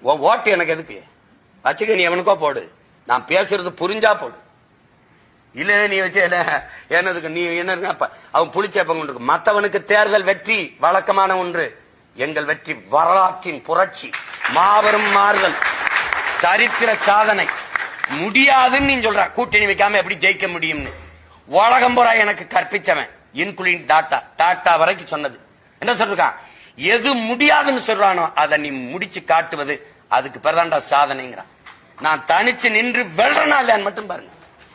உன் ஓட்டு எனக்கு எதுக்கு? வச்சுக்க நீ எவனுக்கோ போடு. நான் பேசுறது புரிஞ்சா போடு. இல்ல நீ வச்சு என்ன என்னதுக்கு நீ என்ன அவன் புளிச்சப்ப கொண்டு இருக்கு? மத்தவனுக்கு தேர்தல் வெற்றி வழக்கமான ஒன்று. எங்கள் வெற்றி வரலாற்றின் புரட்சி. மாபெரும் மாறுதல். சரித்திர சாதனை. முடியாதுன்னு நீ சொல்ற. கூட்டணி வைக்காம எப்படி ஜெயிக்க முடியும்னு. உலகம் பூரா எனக்கு கற்பிச்சவன். இன்குலின் டாட்டா. டாட்டா வரைக்கும் சொன்னது. என்ன சொல்றான் எது முடியாதுன்னு சொல்றானோ அதை நீ முடிச்சு காட்டுவது அதுக்கு பிறதாண்டா சாதனைங்கிறான். நான் தனிச்சு நின்று வெல்றனா இல்லையான்னு மட்டும் பாருங்க.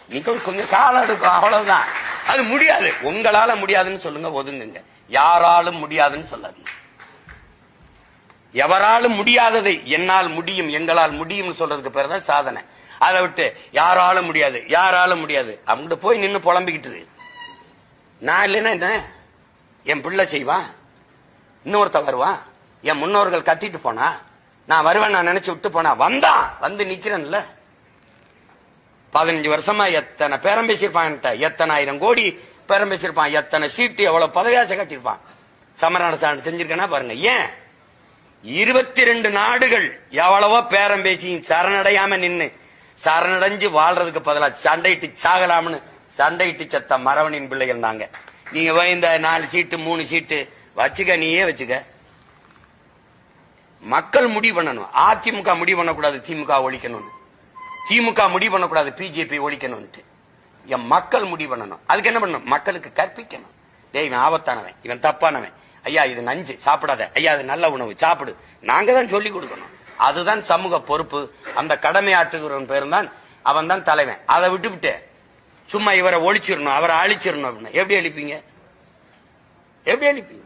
நீங்க கொஞ்சம் காலம் எடுக்கும் அவ்வளவுதான். அது முடியாது. உங்களால முடியாதுன்னு சொல்லுங்க ஒதுங்குங்க. யாராலும் முடியாதுன்னு சொல்லாதீங்க எவராலும் முடியாததை என்னால் முடியும் எங்களால் முடியும்னு சொல்றதுக்கு பேர் தான் சாதனை. அதை விட்டு யாராலும் முடியாது யாராலும் முடியாது. அப்படின்ட்டு போய் நின்று புலம்பிக்கிட்டு நான் இல்லைன்னா என்ன? என் பிள்ளை செய்வான். இன்னொருத்த வருவான் என் முன்னோர்கள் கத்திட்டு போனா நான் வருவேன் நான் நினைச்சு விட்டு போனா வந்தான். வந்து நிக்கிறேன்ல. பதினஞ்சு வருஷமா எத்தனை பேரம் பேசியிருப்பான் எத்தனை ஆயிரம் கோடி பேரம் பேசியிருப்பான். எத்தனை சீட்டு எவ்வளவு பதவியாசை கட்டியிருப்பான். சமரான சான்று பாருங்க. ஏன்? இருபத்தி ரெண்டு நாடுகள் எவ்வளவோ பேரம் பேசி சரணடையாம நின்னு சரணடைஞ்சு வாழ்றதுக்கு பதிலா சண்டையிட்டு சாகலாம்னு சண்டையிட்டு செத்த மரவனின் பிள்ளைகள் நாங்க. நீங்க போய் இந்த நாலு சீட்டு மூணு சீட்டு வச்சுக்க நீயே வச்சுக்க. மக்கள் முடிவு பண்ணணும். அதிமுக முடிவு பண்ணக்கூடாது திமுக ஒழிக்கணும்னு. திமுக முடிவு பண்ணக்கூடாது பிஜேபி ஒழிக்கணும்ட்டு என் மக்கள் முடிவு பண்ணணும். அதுக்கு என்ன பண்ணணும்? மக்களுக்கு கற்பிக்கணும். டேய் இவன் ஆபத்தானவன். இவன் தப்பானவன். ஐயா இது நஞ்சு. சாப்பிடாத. ஐயா இது நல்ல உணவு. சாப்பிடு. நாங்க தான் சொல்லி கொடுக்கணும். அதுதான் சமூக பொறுப்பு. அந்த கடமை ஆற்றுகிறவன் பேரும் தான் அவன் தான் தலைவன். அதை விட்டுவிட்டு சும்மா இவரை ஒழிச்சிடணும் அவரை அழிச்சிடணும் அப்படின்னு. எப்படி அழிப்பீங்க? எப்படி அழிப்பீங்க?